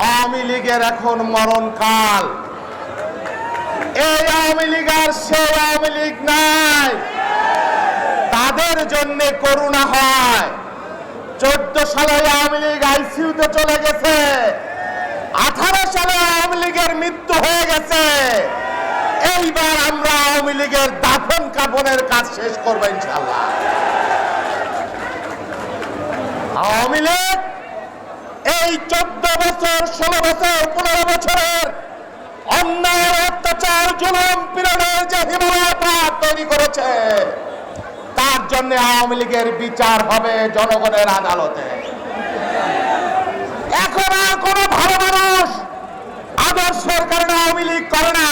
আওয়ামী লীগের এখন মরণকাল। এই আওয়ামী লীগ আর সেই আওয়ামী লীগ নাই। তাদের জন্য করুণা হয়। চোদ্দ সালে আওয়ামী লীগ আইসিইউতে চলে গেছে। আঠারো সালে আওয়ামী লীগের মৃত্যু হয়ে গেছে। এইবার আমরা আওয়ামী লীগের দাফন কাফনের কাজ শেষ করব ইনশাল্লাহ আওয়ামী লীগ এই চোদ্দ বছর, ষোলো বছর, পনেরো বছরের অন্যায় অত্যাচার জুলুম পীড়নের যে হিমালয় তৈরি করেছে, তার জন্য আওয়ামী লীগের বিচার হবে জনগণের আদালতে। এখন আর কোন ভালো মানুষ আদর্শের কারণে আওয়ামী লীগ করে না।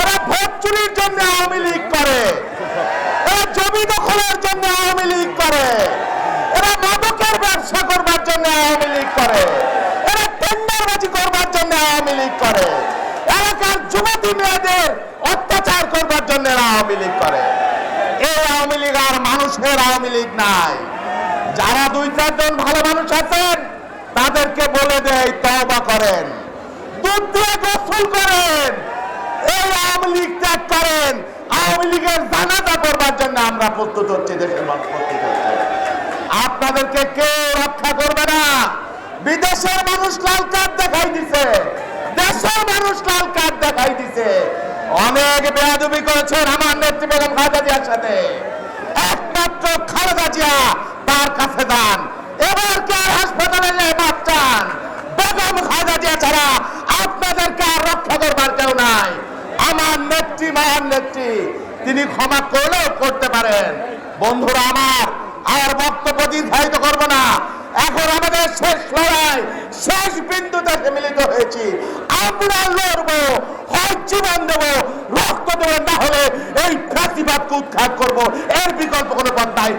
এরা ভোট চুরির জন্য আওয়ামী করে এরা জমি দখলের জন্য আওয়ামী লীগ করে এরা মাদকের ব্যবসা করবার জন্য আওয়ামী লীগ করে এরা টেন্ডারবাজি করবার জন্য আওয়ামী লীগ করে। এলাকার যুবতী মেয়েদের অত্যাচার করবার জন্য আওয়ামী লীগ করে। এই আওয়ামী লীগ আর মানুষের আওয়ামী লীগ নাই। যারা দুই, চারজন ভালো মানুষ আছেন, তাদেরকে বলে দেয়, তওবা করেন। দুধ দিয়ে গোসল করেন। এই আওয়ামী লীগ ত্যাগ করেন। আওয়ামী লীগের জানাজা করবার জন্য আমরা প্রস্তুত হচ্ছি, দেশের মানুষ প্রস্তুত হচ্ছে। আপনাদেরকে কেউ রক্ষা করবে না। বিদেশের মানুষ লাল কার্ড দিছে। দেশের মানুষ লাল কার্ড দেখাই দিছে। অনেক বেয়াদবি করেছেন আমার নেত্রী বেগম খালেদা জিয়ার সাথে। একমাত্র খালেদা জিয়া তার কাছে দান এবার কে হাসপাতালে যায় মাপ চান? বেগম খালেদা জিয়া ছাড়া আপনাদেরকে আর রক্ষা করবার কেউ নাই। আমার নেত্রী মহান নেত্রী, তিনি ক্ষমা করলেও করতে পারেন। বন্ধুরা আমার, আর বক্তব্য দীর্ঘায়িত করব না এখন আমাদের শেষ লড়াই শেষ এসে মিলিত হয়েছি। আমরা লড়বো হয় জীবন দেবো, রক্ত দেবো, না হলে এই ফ্যাসিবাদকে উৎখাত করব। এর বিকল্প কোনো পথ নাই।